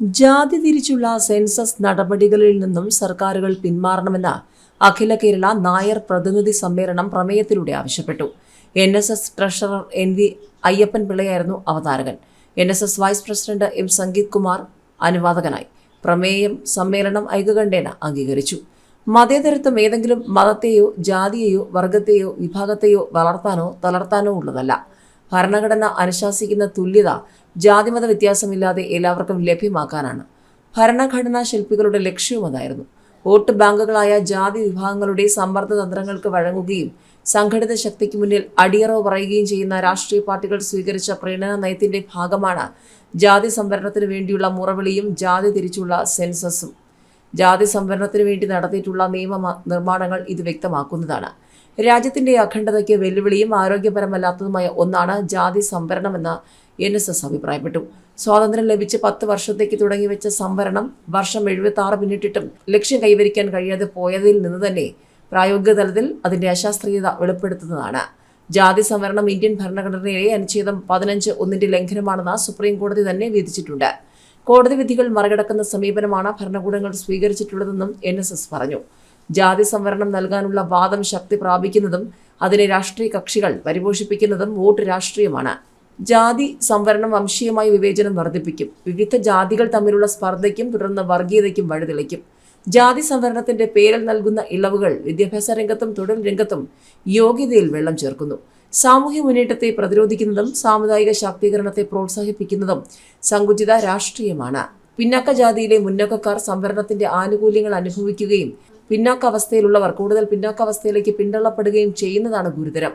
ജാതി തിരിച്ചുള്ള സെൻസസ് നടപടികളിൽ നിന്നും സർക്കാരുകൾ പിന്മാറണമെന്ന് അഖില കേരള നായർ പ്രതിനിധി സമ്മേളനം പ്രമേയത്തിലൂടെ ആവശ്യപ്പെട്ടു. N S S treasurer N V Ayyappan പിള്ളയായിരുന്നു അവതാരകൻ. N S S vice president M Sangeeth Kumar അനുവാദകനായി. പ്രമേയം സമ്മേളനം ഐകകണ്ഠേന അംഗീകരിച്ചു. മതേതരത്വം ഏതെങ്കിലും മതത്തെയോ ജാതിയെയോ വർഗത്തെയോ വിഭാഗത്തെയോ വളർത്താനോ തളർത്താനോ ഉള്ളതല്ല. ഭരണഘടന അനുശാസിക്കുന്ന തുല്യത ജാതിമത വ്യത്യാസമില്ലാതെ എല്ലാവർക്കും ലഭ്യമാക്കാനാണ്. ഭരണഘടനാ ശില്പികളുടെ ലക്ഷ്യവും അതായിരുന്നു. വോട്ട് ബാങ്കുകളായ ജാതി വിഭാഗങ്ങളുടെ സമ്മർദ്ദ തന്ത്രങ്ങൾക്ക് വഴങ്ങുകയും സംഘടിത ശക്തിക്ക് മുന്നിൽ അടിയറവ് പറയുകയും ചെയ്യുന്ന രാഷ്ട്രീയ പാർട്ടികൾ സ്വീകരിച്ച പ്രീണന നയത്തിന്റെ ഭാഗമാണ് ജാതി സംവരണത്തിന് വേണ്ടിയുള്ള മുറവിളിയും ജാതി തിരിച്ചുള്ള സെൻസസും. ജാതി സംവരണത്തിന് വേണ്ടി നടത്തിയിട്ടുള്ള നിയമ നിർമ്മാണങ്ങൾ ഇത് വ്യക്തമാക്കുന്നതാണ്. രാജ്യത്തിന്റെ അഖണ്ഡതയ്ക്ക് വെല്ലുവിളിയും ആരോഗ്യപരമല്ലാത്തതുമായ ഒന്നാണ് ജാതി സംവരണമെന്ന് എൻ എസ് എസ് അഭിപ്രായപ്പെട്ടു. സ്വാതന്ത്ര്യം ലഭിച്ച് പത്ത് വർഷത്തേക്ക് തുടങ്ങിവെച്ച സംവരണം വർഷം എഴുപത്തി ആറ് പിന്നിട്ടിട്ടും ലക്ഷ്യം കൈവരിക്കാൻ കഴിയാതെ പോയതിൽ നിന്ന് തന്നെ പ്രായോഗിക തലത്തിൽ അതിന്റെ അശാസ്ത്രീയത വെളിപ്പെടുത്തുന്നതാണ്. ജാതി സംവരണം ഇന്ത്യൻ ഭരണഘടനയിലെ അനുച്ഛേദം പതിനഞ്ച് ഒന്നിന്റെ ലംഘനമാണെന്ന് സുപ്രീം കോടതി തന്നെ വിധിച്ചിട്ടുണ്ട്. കോടതി വിധികൾ മറികടക്കുന്ന സമീപനമാണ് ഭരണകൂടങ്ങൾ സ്വീകരിച്ചിട്ടുള്ളതെന്നും എൻ പറഞ്ഞു. ജാതി സംവരണം നൽകാനുള്ള വാദം ശക്തി പ്രാപിക്കുന്നതും അതിനെ രാഷ്ട്രീയ കക്ഷികൾ പരിപോഷിപ്പിക്കുന്നതും വോട്ട് രാഷ്ട്രീയമാണ്. ജാതി സംവരണം വംശീയമായ വിവേചനം വർദ്ധിപ്പിക്കും. വിവിധ ജാതികൾ തമ്മിലുള്ള സ്പർദ്ധയ്ക്കും തുടർന്ന് വർഗീയതയ്ക്കും വഴിതെളിക്കും. ജാതി സംവരണത്തിന്റെ പേരിൽ നൽകുന്ന ഇളവുകൾ വിദ്യാഭ്യാസ രംഗത്തും തൊഴിൽ രംഗത്തും യോഗ്യതയിൽ വെള്ളം ചേർക്കുന്നു. സാമൂഹ്യ മുന്നേറ്റത്തെ പ്രതിരോധിക്കുന്നതും സാമുദായിക ശാക്തീകരണത്തെ പ്രോത്സാഹിപ്പിക്കുന്നതും സങ്കുചിത രാഷ്ട്രീയമാണ്. പിന്നാക്ക ജാതിയിലെ മുന്നോക്കക്കാർ സംവരണത്തിന്റെ ആനുകൂല്യങ്ങൾ അനുഭവിക്കുകയും പിന്നാക്കാവസ്ഥയിലുള്ളവർ കൂടുതൽ പിന്നാക്കാവസ്ഥയിലേക്ക് പിന്തള്ളപ്പെടുകയും ചെയ്യുന്നതാണ് ഗുരുതരം.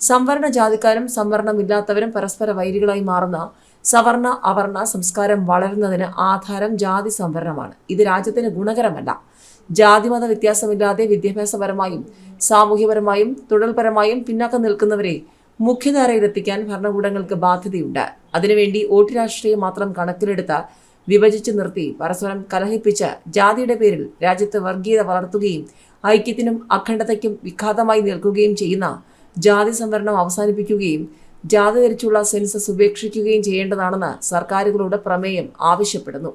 സംവരണ ജാതിക്കാരും സംവരണമില്ലാത്തവരും പരസ്പര വൈരികളായി മാറുന്ന സവർണ അവർണ സംസ്കാരം വളരുന്നതിന് ആധാരം ജാതി സംവരണമാണ്. ഇത് രാജ്യത്തിന് ഗുണകരമല്ല. ജാതിമത വ്യത്യാസമില്ലാതെ വിദ്യാഭ്യാസപരമായും സാമൂഹ്യപരമായും തൊഴിൽപരമായും പിന്നാക്കം നിൽക്കുന്നവരെ മുഖ്യധാരയിലെത്തിക്കാൻ ഭരണകൂടങ്ങൾക്ക് ബാധ്യതയുണ്ട്. അതിനുവേണ്ടി വോട്ട് രാഷ്ട്രീയം മാത്രം കണക്കിലെടുത്ത് വിഭജിച്ചു നിർത്തി. പരസ്പരം കലഹിപ്പിച്ച് ജാതിയുടെ പേരിൽ രാജ്യത്ത് വർഗീയത വളർത്തുകയും ഐക്യത്തിനും അഖണ്ഡതയ്ക്കും വിഘാതമായി നിൽക്കുകയും ചെയ്യുന്ന ജാതി സംവരണം അവസാനിപ്പിക്കുകയും ജാതി ധരിച്ചുള്ള സെൻസസ് ഉപേക്ഷിക്കുകയും ചെയ്യേണ്ടതാണെന്ന് സർക്കാരുകളോട് പ്രമേയം ആവശ്യപ്പെടുന്നു.